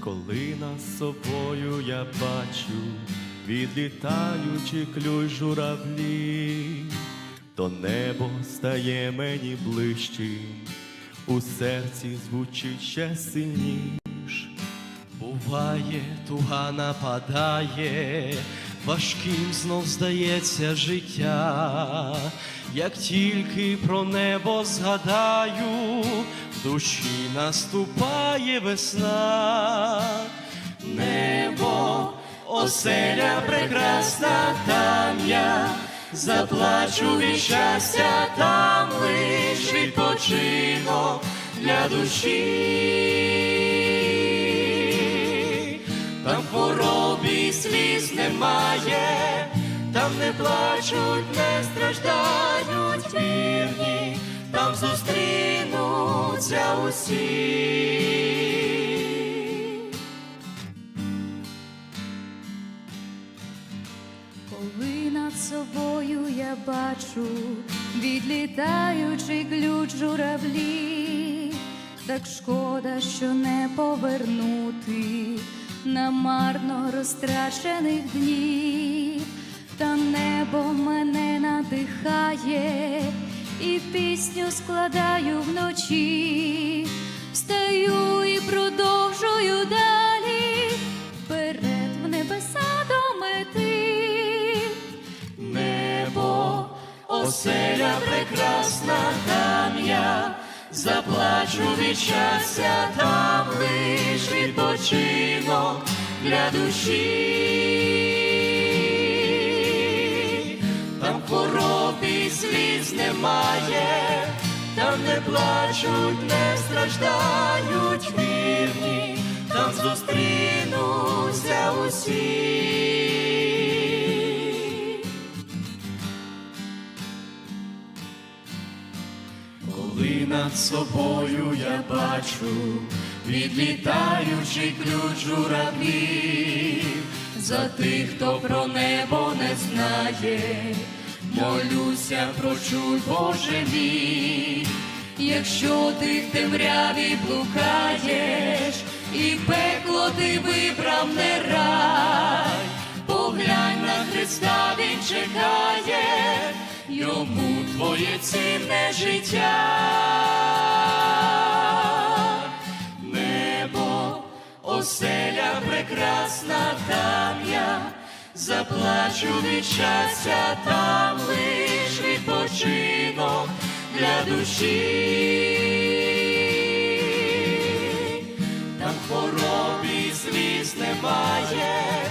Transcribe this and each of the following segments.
коли над собою я бачу, відлітаючи клюй журавлі, то небо стає мені ближчим, у серці звучить ще сильніш. Буває, туга нападає, важким знов здається життя, як тільки про небо згадаю, душі наступає весна, небо, оселя прекрасна, там я заплачу від щастя, там лиш відпочинок для душі. Там хворобі сліз немає, там не плачуть, не страждають зустрінуться усі. Коли над собою я бачу, відлітаючий ключ журавлі, так шкода, що не повернути на марно розтрачених днів, та небо мене надихає, і пісню складаю вночі, встаю і продовжую далі, вперед в небеса до мети. Небо, оселя прекрасна, там я заплачу від щастя, там лиш відпочинок для душі, сліз немає, там не плачуть, не страждають вірні, там зустрінуться усі. Коли над собою я бачу, відлітаючий ключ журавлів, за тих, хто про небо не знає, молюся, прочуй, Боже мій, якщо ти в темряві блукаєш, і пекло ти вибрав не рай, поглянь на Христа, Він чекає, йому твоє цінне життя. Небо, оселя прекрасна, заплачу від щастя, там лиш відпочинок для душі. Там хворобі сліз немає,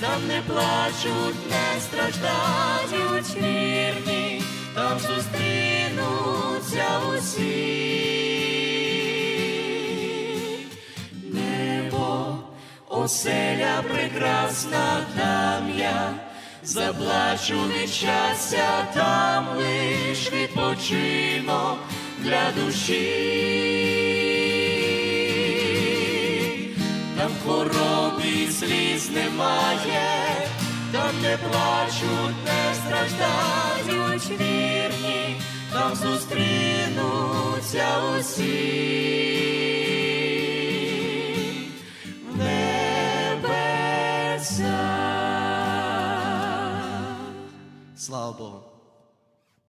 там не плачуть, не страждають вірні, там зустрінуться усі. Оселя прекрасна, там я заплачу від щастя, там лиш відпочинок для душі. Там хворобі сліз немає, там не плачуть, не страждають вірні, там зустрінуться усі. Slava